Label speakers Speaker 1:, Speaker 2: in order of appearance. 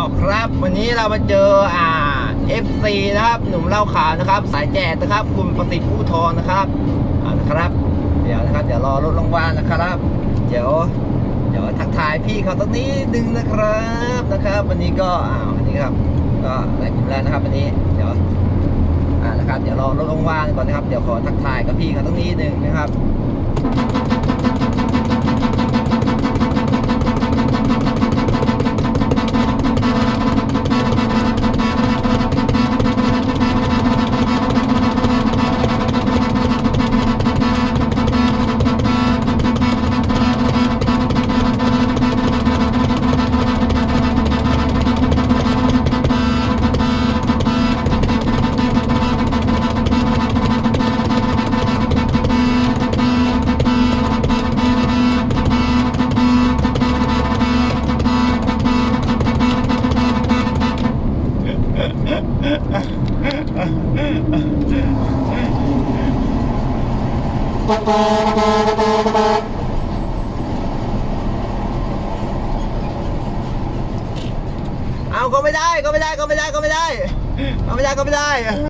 Speaker 1: าวครับ วันนี้เรามาเจออ่า FC นะครับ หนุ่มเล่าขาวนะครับ สายแจกนะครับ คุณประสิทธิ์ผู้ทองนะครับอานะครับ เดี๋ยวนะครับ เดี๋ยวรอรถรางวัลนะครับ เดี๋ยว เดี๋ยวทักทายพี่เขาสักนิดนึงนะครับนะครับ วันนี้ก็อ่าวันนี้ครับ ก็หลายกลุ่มแล้วนะครับ วันนี้เดี๋ยวอ่านะครับ เดี๋ยวรอรถรางวัลก่อนนะครับ เดี๋ยวขอทักทายกับพี่เขาสักนิดนึงนะครับ เอาก็ไม่ได้ก็ไม่ได้ก็ไม่ได้ก็ไม่ได้ก็ไม่ได้ก็ไม่ได้